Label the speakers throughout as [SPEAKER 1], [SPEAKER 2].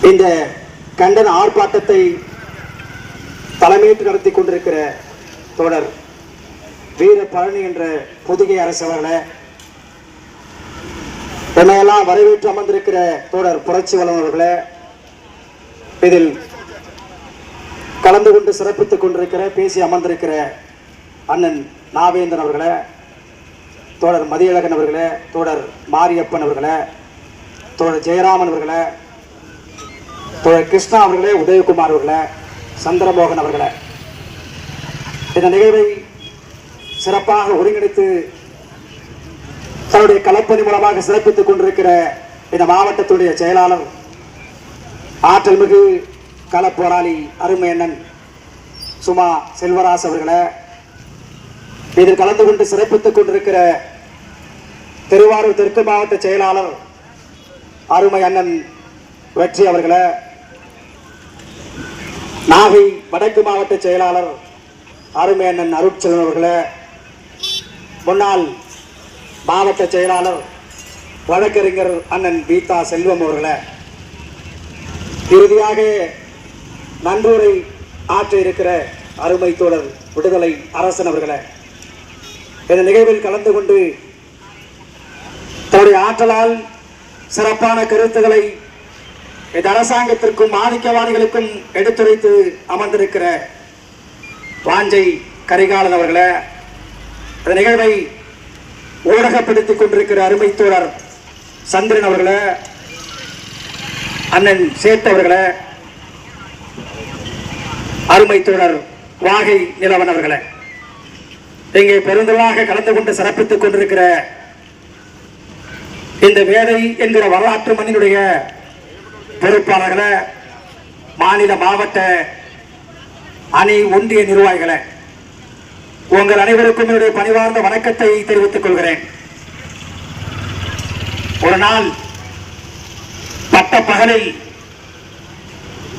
[SPEAKER 1] இந்த கண்டன ஆர்ப்பாட்டத்தை தலைமையேற்று நடத்தி கொண்டிருக்கிற தொடர் வீர பழனி என்ற புதுகை அரசு அவர்களே என்னையெல்லாம் வரவேற்று அமர்ந்திருக்கிற தோழர் புரட்சி வல்லுநர்களே இதில் கலந்து கொண்டு சிறப்பித்துக் கொண்டிருக்கிற பேசி அமர்ந்திருக்கிற அண்ணன் நாவேந்தன் அவர்களே தோழர் மதியழகன் அவர்களே தோழர் மாரியப்பன் அவர்களே தோழர் ஜெயராமன் அவர்களே கிருஷ்ணா அவர்களே உதயகுமார் அவர்களே சந்திரமோகன் அவர்களே. இந்த நிகழ்வை சிறப்பாக ஒருங்கிணைத்து தன்னுடைய கலப்பணி மூலமாக சிறப்பித்துக் கொண்டிருக்கிற இந்த மாவட்டத்துடைய செயலாளர் ஆற்றல் மிகு களப்போராளி அருமையண்ணன் சுமா செல்வராஸ் அவர்களை இதில் கலந்து கொண்டு சிறப்பித்துக் கொண்டிருக்கிற திருவாரூர் தெற்கு மாவட்ட செயலாளர் அருமை அண்ணன் வெற்றி அவர்களை நாகை வடக்கு மாவட்ட செயலாளர் அருமையண்ணன் அருட்செல்வன் அவர்களே முன்னாள் மாவட்ட செயலாளர் வழக்கறிஞர் அண்ணன் பீதா செல்வம் அவர்களே இறுதியாக நன்றூரை ஆற்ற இருக்கிற அருமை தோழர் விடுதலை அரசன் அவர்களே இந்த நிகழ்வில் கலந்து கொண்டு தன்னுடைய ஆற்றலால் சிறப்பான கருத்துக்களை இது அரசாங்கத்திற்கும் ஆதிக்கவாதிகளுக்கும் எடுத்துரைத்து அமர்ந்திருக்கிற வாஞ்சை கரிகாலன் அவர்களை இந்த நிகழ்வை ஊடகப்படுத்திக் கொண்டிருக்கிற அருமைத்தோழர் சந்திரன் அவர்களை அண்ணன் சேர்த்தவர்களை அருமைத்தோழர் வாகை நிலவன் அவர்களை. இங்கே பெருந்தலாக கலந்து கொண்டு சிறப்பித்துக் கொண்டிருக்கிற இந்த வேலை என்கிற வரலாற்று மண்ணினுடைய பொறுப்பாளர்களை மாநில மாவட்ட அணி ஒன்றிய நிர்வாகிகளை உங்கள் அனைவருக்கும் என்னுடைய பணிவார்ந்த வணக்கத்தை தெரிவித்துக் கொள்கிறேன். ஒரு நாள் பட்ட பகலில்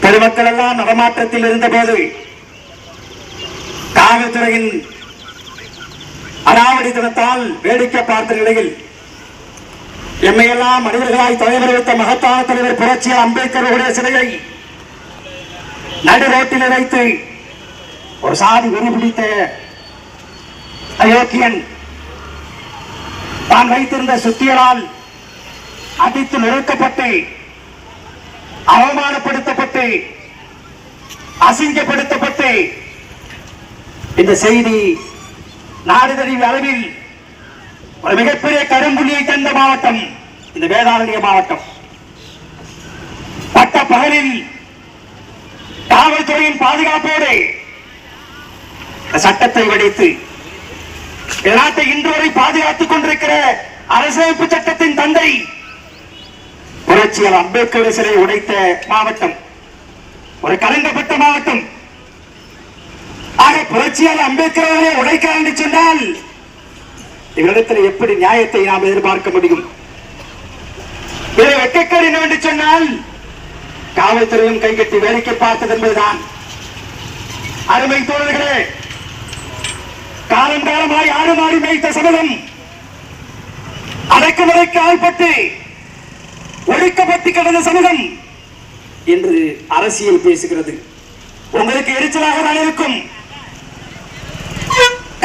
[SPEAKER 1] பெருமக்கள் எல்லாம் நடமாட்டத்தில் இருந்தபோது காவல்துறையின் அடாவடித்தனத்தால் வேடிக்கை பார்த்த நிலையில் எம்மையெல்லாம் மனிதர்களாய் தலைவர் வைத்த மகத்தான தலைவர் புரட்சியர் அம்பேத்கர் அவருடைய சிலையை நடு ரோட்டில் வைத்து ஒரு சாதி வெறி பிடித்த அயோக்கியன் தான் வைத்திருந்த சுத்தியலால் அடித்து நொறுக்கப்பட்டு அவமானப்படுத்தப்பட்டு அசிங்கப்படுத்தப்பட்டு இந்த செய்தி நாடு தழுவிய அளவில் ஒரு மிகப்பெரிய கரும்புள்ளியை தந்த மாவட்டம். இந்த வேதாரண்ய மாவட்டம். பட்ட பகலில் காவல்துறையின் பாதுகாப்போடு சட்டத்தை வடித்து நாட்டை இன்று வரை பாதுகாத்துக் கொண்டிருக்கிற அரசமைப்பு சட்டத்தின் தந்தை புரட்சியார் அம்பேத்கர் சிலை உடைத்த மாவட்டம். ஒரு கலங்கப்பட்ட மாவட்டம். ஆக புரட்சியார் அம்பேத்கர் அவர்களை உடைக்க என்று சொன்னால் இவரிடத்தில் எப்படி நியாயத்தை நாம் எதிர்பார்க்க முடியும்? இதை வெட்கக்கேடு என்னவென்று சொன்னால் காவல்துறையும் கைகட்டி வேடிக்கை பார்த்தது என்பதுதான். அருமை தோழர்களே காலம் காலமாய் ஆடு மாறி மேய்த்த சபதம் அடக்குமுறைக்கு ஆள்பட்டு ஒழிக்கப்பட்டு கிடந்த சமூகம் என்று அரசியல் பேசுகிறது. உங்களுக்கு எரிச்சலாக தான் இருக்கும்.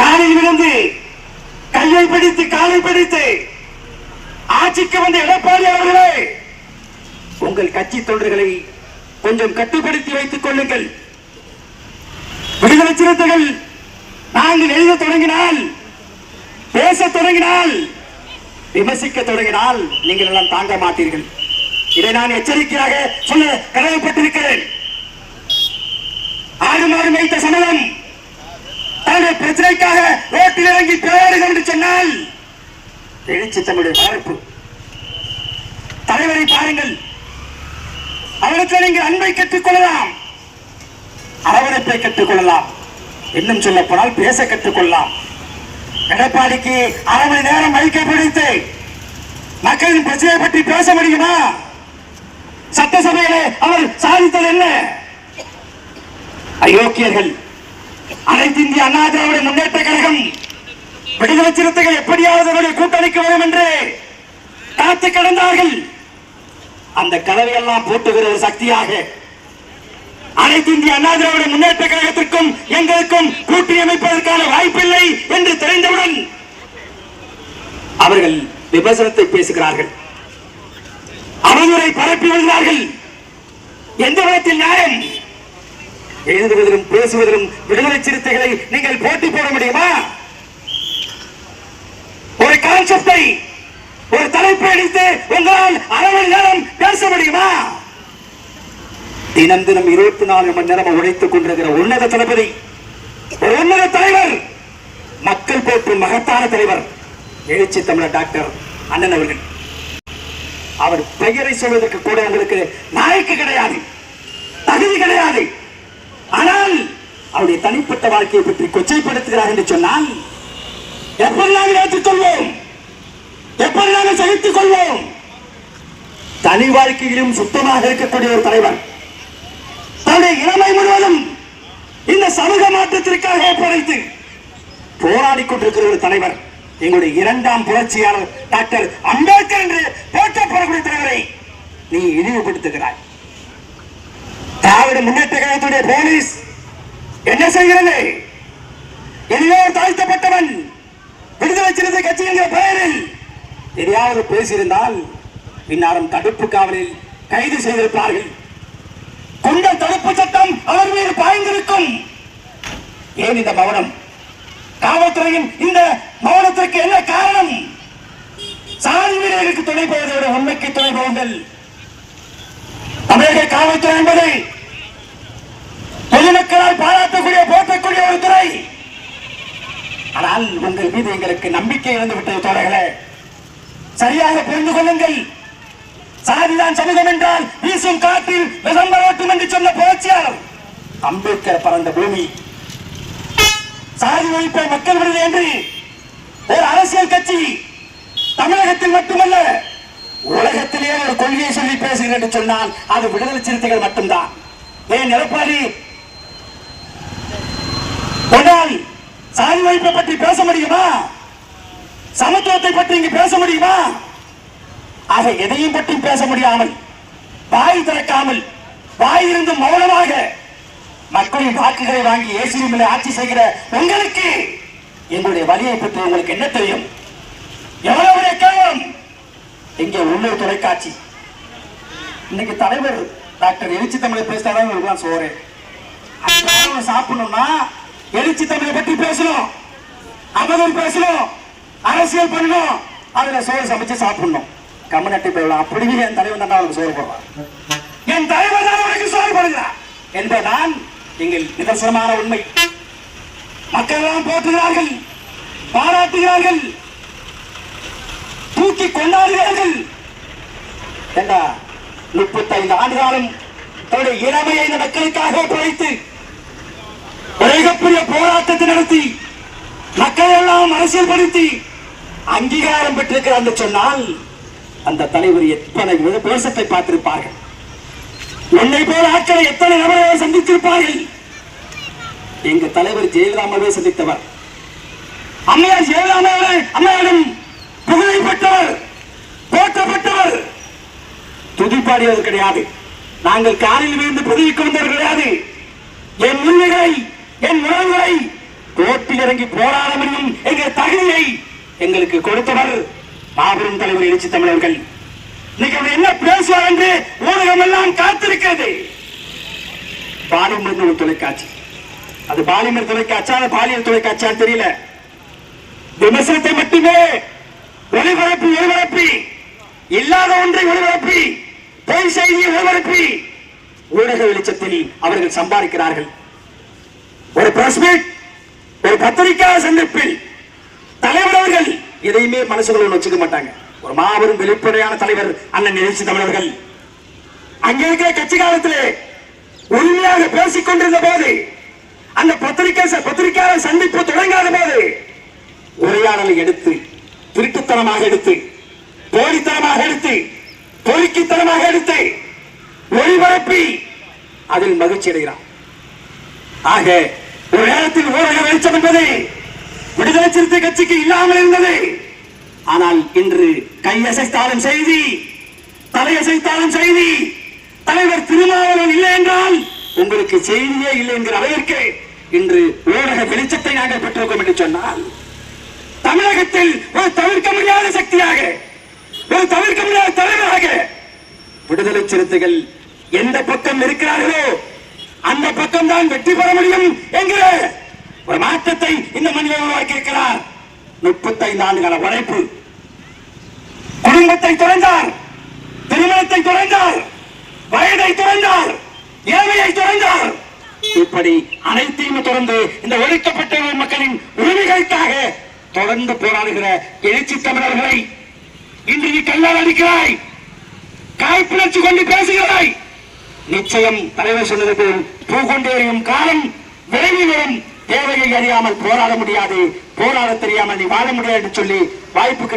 [SPEAKER 1] காலையில் விழுந்து கையை பிடித்து காலை பிடித்து. ஆட்சிக்கு வந்த எடப்பாடி அவர்களே உங்கள் கட்சி தொண்டர்களை கொஞ்சம் கட்டுப்படுத்தி வைத்துக் கொள்ளுங்கள். விடுதலை சிறுத்தைகள் நாங்கள் எழுத தொடங்கினால் பேச தொடங்கினால் விமர்சிக்க தொடங்கினால் நீங்கள் எல்லாம் தாங்க மாட்டீர்கள். இதை நான் எச்சரிக்கையாக சொல்ல கடமைப்பட்டிருக்கிறேன். ஆறு மாறு வைத்த சமயம் தன்னுடைய பிரச்சனைக்காக ரோட்டில் இறங்கி போராடுகள் என்று சொன்னால் எழுச்சி தன்னுடைய வளர்ப்பு தலைவரை பாருங்கள். அவருக்கு நீங்கள் அன்பை கற்றுக்கொள்ளலாம். அரவணைப்பை கற்றுக்கொள்ளலாம். இன்னும் சொல்ல போனால் பேச கற்றுக்கொள்ளலாம். எடப்பாடிக்கு அரை மணி நேரம் மைக்கை பிடித்து மக்களின் பிரச்சனையை பற்றி பேச முடியுமா? சட்டசபையிலே அவர் சாதித்தது என்ன? அயோக்கியர்கள் அனைத்து இந்திய அண்ணா திராவிட முன்னேற்ற கழகம் விடுதலை சிறுத்தைகள் எப்படியாவது அவருடைய கூட்டணிக்கு வரும் என்று காத்து கடந்தார்கள். அந்த கதவையெல்லாம் போட்டுகிற ஒரு சக்தியாக. அனைத்து இந்திய அண்ணா திராவிட முன்னேற்ற கழகத்திற்கும் எங்களுக்கும் கூட்டணி அமைப்பதற்கான வாய்ப்பில்லை என்று தெரிந்தவுடன் அவர்கள் விமர்சனத்தை பேசுகிறார்கள். அவதூரை பரப்பி வருகிறார்கள் எந்த விதத்தில் நியாயம்? எழுதுவதிலும் பேசுவதிலும் விடுதலை சிறுத்தைகளை நீங்கள் போட்டி போட முடியுமா? ஒரு கான்செப்டை ஒரு தலைப்பை அடித்து உங்களால் அரை மணி நேரம் பேச முடியுமா? தினம் தினம் இருபத்தி நாலு மணி நேரம் உழைத்துக் கொண்டிருக்கிற உன்னத தளபதி ஒரு உன்னத தலைவர் மக்கள் போற்றும் மகத்தான தலைவர் எழுச்சி தமிழர் டாக்டர் அண்ணன் அவர்கள். அவர் பெயரை சொல்வதற்கு கூட உங்களுக்கு நாய்க்கு கிடையாது தகுதி கிடையாது. அவருடைய தனிப்பட்ட வாழ்க்கையை பற்றி கொச்சைப்படுத்துகிறார் என்று சொன்னால் எப்படி நாங்கள் ஏற்றுக்கொள்வோம் எப்படி நாங்கள் சகித்துக் கொள்வோம்? தனி வாழ்க்கையிலும் சுத்தமாக இருக்கக்கூடிய ஒரு தலைவர். தன்னுடைய இளமை முழுவதும் இந்த சமூக மாற்றத்திற்காக ஒப்படைத்து போராடி கொண்டிருக்கிற ஒரு தலைவர் எங்களுடைய இரண்டாம் புரட்சியாளர் டாக்டர் அம்பேத்கர் என்று போற்றப்படக்கூடிய தலைவரை நீ இழிவுபடுத்துகிறாய். திராவிட முன்னேற்ற கழகத்துடைய போலீஸ் என்ன செய்கிறது? எதையோ தாழ்த்தப்பட்டவன் விடுதலை சிறுத்தை கட்சி என்கிற பெயரில் எதையாவது பேசியிருந்தால் பின்னாரும் தடுப்பு காவலில் கைது செய்திருப்பார்கள். கொண்ட தடுப்பு சட்டம் அவர் மீது பாய்ந்திருக்கும். ஏன் இந்த மௌனம்? காவல்துறையின் இந்த மௌனத்திற்கு என்ன காரணம்? சாதி வீரர்களுக்கு துணை போவதை விட உண்மைக்கு துணை போங்கள் தமிழக காவல்துறை என்பதை பொதுமக்களால் பாராட்டக்கூடிய போற்றக்கூடிய ஒரு துறை. ஆனால் உங்கள் மீது எங்களுக்கு நம்பிக்கை இழந்து விட்டது தோழர்களே. சரியாக புரிந்து கொள்ளுங்கள். சாதிதான் சமூகம் என்றால் வீசும் காற்றில் விசம்பரோட்டும் என்று சொன்ன புரட்சியாளர் அம்பேத்கர் பறந்த பூமி. சாதி ஒழிப்பை மக்கள் விடுதலை என்று ஒரு அரசியல் கட்சி தமிழகத்தில் மட்டுமல்ல உலகத்திலேயே ஒரு கொள்கையை சொல்லி பேசுகிறேன் என்று சொன்னால் அது விடுதலை சிறுத்தைகள் மட்டும்தான். ஏன் எடப்பாடி உன்னால் சாதி வாய்ப்பை பற்றி பேச முடியுமா? சமத்துவத்தை பற்றி இங்கு பேச முடியுமா? ஆக எதையும் பற்றி பேச முடியாமல் வாய் திறக்காமல் வாய் மௌனமாக மக்களின் வாக்குகளை வாங்கி ஏசிரிமில் ஆட்சி செய்கிற உங்களுக்கு எங்களுடைய வழியை பற்றி உங்களுக்கு என்ன தெரியும்? எவ்வளவு கேவலம்? இங்கே உள்ளூர் தொலைக்காட்சி. இன்னைக்கு தலைவர் டாக்டர் எழுச்சி தமிழை பேசினாலும் உங்களுக்கு சோறு சாப்பிடணும்னா எழுச்சி தமிழை பற்றி பேசணும். அமதம் பேசணும். அரசியல் பண்ணணும். அதுல சோறு சமைச்சு சாப்பிடணும். கம்மநட்டி போயிடலாம் அப்படியே என் தலைவன் தான் அவனுக்கு சோறு போடுறான். என் தலைவர் தான் அவனுக்கு சோறு போடுகிறார் என்பதுதான் எங்கள் நிதர்சனமான உண்மை. மக்கள் எல்லாம் போற்றுகிறார்கள். பாராட்டுகிறார்கள். தூக்கி கொண்டாடுகிறார்கள். ஏண்டா முப்பத்தைந்து ஆண்டு காலம் தன்னுடைய இளமையை இந்த மக்களுக்காக குறைத்து மிகப்பெரிய போராட்டத்தை நடத்தி மக்களெல்லாம் எல்லாம் அங்கீகாரம் பெற்றிருக்கிறார் என்று சொன்னால் அந்த தலைவர் எத்தனை பேசத்தை பார்த்திருப்பார்கள்? என்னை போல ஆட்களை எத்தனை நபரை சந்தித்திருப்பார்கள்? எங்க தலைவர் ஜெயலலிதாவை சந்தித்தவர். அம்மையார் ஜெயலலிதாவை அம்மையாரிடம் புகழை பெற்றவர் போற்றப்பட்டவர். துதிப்பாடியது கிடையாது. நாங்கள் காரில் விழுந்து பதவிக்கு வந்தவர் கிடையாது. என் உண்மைகளை என் உணர்வுகளை கோட்டில் இறங்கி போராட முடியும் என்கிற தகுதியை எங்களுக்கு கொடுத்தவர் மாபெரும் தலைவர் எழுச்சி தமிழர்கள் இன்னைக்கு அவர் என்ன பேசுவார் என்று ஊடகம் எல்லாம் காத்திருக்கிறது. பாலிமர் ஒரு தொலைக்காட்சி. அது பாலிமர் தொலைக்காட்சியா பாலியல் தொலைக்காட்சியா தெரியல? விமர்சனத்தை மட்டுமே ஒளிபரப்பி ஒளிபரப்பி இல்லாத ஒன்றை ஒளிபரப்பி பொய் செய்தியை ஒளிபரப்பி ஊடக வெளிச்சத்தில் அவர்கள் சம்பாதிக்கிறார்கள். ஒரு பிரஸ் மீட் ஒரு பத்திரிகை சந்திப்பில் தலைவர் அவர்கள் எதையுமே மனசுக்குள்ள வச்சுக்க மாட்டாங்க. ஒரு மாபெரும் வெளிப்படையான தலைவர் அண்ணன் எழுச்சி தமிழர்கள் அங்கே இருக்கிற கட்சி காலத்திலே உண்மையாக பேசிக் கொண்டிருந்த போது அந்த பத்திரிகை பத்திரிகையாளர் சந்திப்பு தொடங்காத போது உரையாடலை எடுத்து திருட்டுத்தனமாக எடுத்து போலித்தனமாக எடுத்து பொறுக்கித்தனமாக எடுத்து ஒளிபரப்பி அதில் மகிழ்ச்சி அடைகிறான் ஆக ஒரு நேரத்தில் ஊரக வெளிச்சம் என்பது விடுதலை சிறுத்தை கட்சிக்கு இல்லாமல் இருந்தது. ஆனால் இன்று கையசைத்தாலும் செய்தி தலையசைத்தாலும் செய்தி தலைவர் திருமாவளவன் இல்லை என்றால் உங்களுக்கு செய்தியே இல்லை என்கிற அளவிற்கு இன்று ஊடக வெளிச்சத்தை நாங்கள் பெற்றிருக்கோம் என்று சொன்னால் தமிழகத்தில் ஒரு தவிர்க்க முடியாத சக்தியாக ஒரு தவிர்க்க முடியாத தலைவராக விடுதலை சிறுத்தைகள் எந்த பக்கம் இருக்கிறார்களோ அந்த பக்கம் தான் வெற்றி பெற முடியும் என்கிற ஒரு மாற்றத்தை இந்த மனிதர் உருவாக்கி இருக்கிறார். முப்பத்தைந்து ஆண்டுகால உழைப்பு. குடும்பத்தை துறந்தார். திருமணத்தை துறந்தார். வயதை துறந்தார். ஏழையை துறந்தார். இப்படி அனைத்தையும் தொடர்ந்து இந்த ஒழிக்கப்பட்ட மக்களின் உரிமைகளுக்காக தொடர்ந்து போராடுகிற எழுச்சி தமிழர்களை இன்று நீ கல்லால் அடிக்கிறாய். காய்ப்புணர்ச்சி கொண்டு பேசுகிறாய். நிச்சயம் தலைவர் சொன்னது போல் பூகொண்டேறியும் காலம் விரைவில் வரும். தேவையை அறியாமல் போராட முடியாது. போராட தெரியாமல் நீ வாழ முடியாது என்று சொல்லி வாய்ப்புக்கு